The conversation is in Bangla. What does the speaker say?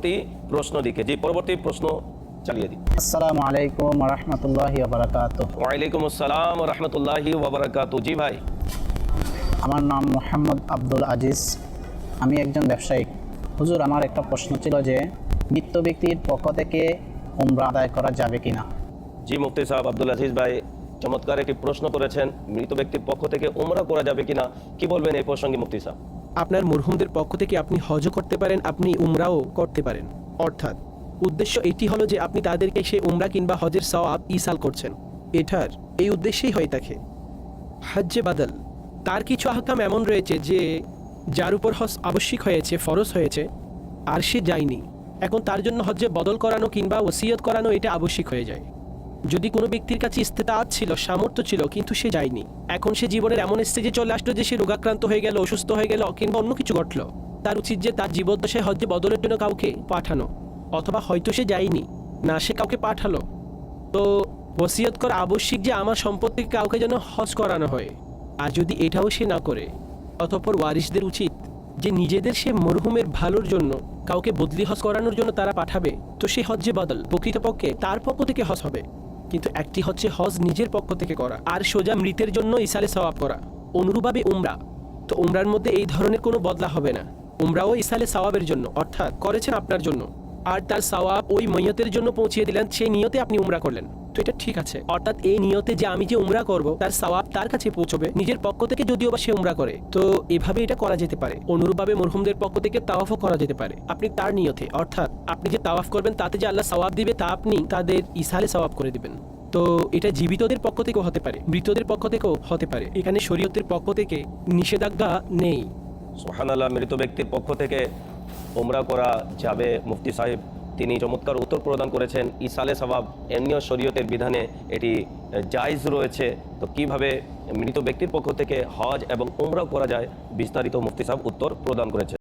পরবর্তী প্রশ্ন দিকে যে পরবর্তী প্রশ্ন চালিয়ে দিই। আসসালামু আলাইকুম রহমতুল্লাহি বারাকাত ওয়ালাইকুম আসসালাম রহমতুল্লাহি ওবরাকাতু জি ভাই। আমার নাম মোহাম্মদ আব্দুল আজিজ। আমি একজন ব্যবসায়িক হুজুর আমার একটা প্রশ্ন ছিল যে মৃত্য ব্যক্তির পক্ষ থেকে উমরা আদায় করা যাবে কিনা? জি মুফতি সাহেব আব্দুল আজিজ ভাই চমৎকার একটি প্রশ্ন করেছেন। মৃত ব্যক্তির পক্ষ থেকে উমরা করা যাবে কিনা? কি বলবেন এই প্রসঙ্গে মুফতি সাহেব? আপনার মরহুমদের পক্ষ থেকে আপনি হজও করতে পারেন, আপনি উমরাও করতে পারেন। অর্থাৎ, উদ্দেশ্য এটি হলো যে আপনি তাদেরকে সে উমরা কিংবা হজের সওয়াব ইসাল করছেন। এটার, এই উদ্দেশ্যেই হয়ে থাকে। হজ্জে বাদল, তার কিছু আহকাম এমন রয়েছে যে, যার উপর হজ আবশ্যিক হয়েছে, ফরজ হয়েছে, আর সে যায়নি। এখন তার জন্য হজ্জে বদল করানো কিংবা ওসিয়ত করানো এটা আবশ্যিক হয়ে যায়। যদি কোনো ব্যক্তির কাছে ইস্তেতাত ছিল, সামর্থ্য ছিল, কিন্তু সে যায়নি। এখন সে জীবনের এমন স্টেজে চলে আসলো যে সে রোগাক্রান্ত হয়ে গেল, অসুস্থ হয়ে গেল, কিংবা অন্য কিছু ঘটলো। তার উচিত যে তার জীবদ্দশায় হজ্জে বদলের জন্য কাউকে পাঠানো, অথবা হয়তো সে যায়নি, না সে কাউকে পাঠালো। তো ওসিয়ত করা আবশ্যিক যে আমার সম্পত্তি কাউকে যেন হজ করানো হয়। আর যদি এটাও সে না করে, অতঃপর ওয়ারিসদের উচিত যে নিজেদের সে মরহুমের ভালোর জন্য কাউকে বদলি হজ করানোর জন্য তারা পাঠাবে। তো সে হজ্জে বদল, প্রকৃতপক্ষে তার পক্ষ থেকে হজ হবে। কিন্তু একটি হচ্ছে হজ নিজের পক্ষ থেকে করা, আর সোজা মৃতের জন্য ইসালে সওয়াব করা। অনুরূপভাবে উমরা। তো উমরার মধ্যে এই ধরনের কোনো বদলা হবে না। উমরাও ইসালে সওয়াবের জন্য, অর্থাৎ করেছেন আপনার জন্য। আর তার সওয়াব ওই মৈয়তের জন্য পৌঁছিয়ে দিলেন, সেই নিয়তে আপনি উমরা করলেন। তো এটা ঠিক আছে। অর্থাৎ এই নিয়তে যে আমি যে উমরা করব, তার সওয়াব তার কাছে পৌঁছবে, নিজের পক্ষ থেকে যদিও বা সে উমরা করে। তো এভাবে এটা করা যেতে পারে। অনুরূপভাবে মরহুমদের পক্ষ থেকে তাওয়াফও করা যেতে পারে। আপনি তার নিয়তে, অর্থাৎ আপনি যে তাওয়াফ করবেন, তাতে যে আল্লাহ সওয়াব দিবে, তা আপনি তাদের ইসালে সওয়াব করে দিবেন। তো এটা জীবিতদের পক্ষ থেকেও হতে পারে, মৃতদের পক্ষ থেকেও হতে পারে। এখানে শরীয়তের পক্ষ থেকে নিষেধাজ্ঞা নেই। সোহানাল্লাহ মৃত ব্যক্তির পক্ষ থেকে উমরা করা যাবে মুফতি সাহেব। তিনি চমৎকার উত্তর প্রদান করেছেন, ইসালে সবাব, এমনিও শরীয়তের বিধানে এটি জায়জ রয়েছে। তো কীভাবে মৃত ব্যক্তির পক্ষ থেকে হজ এবং উমরাও করা যায়, বিস্তারিত মুফতি সাহেব উত্তর প্রদান করেছেন।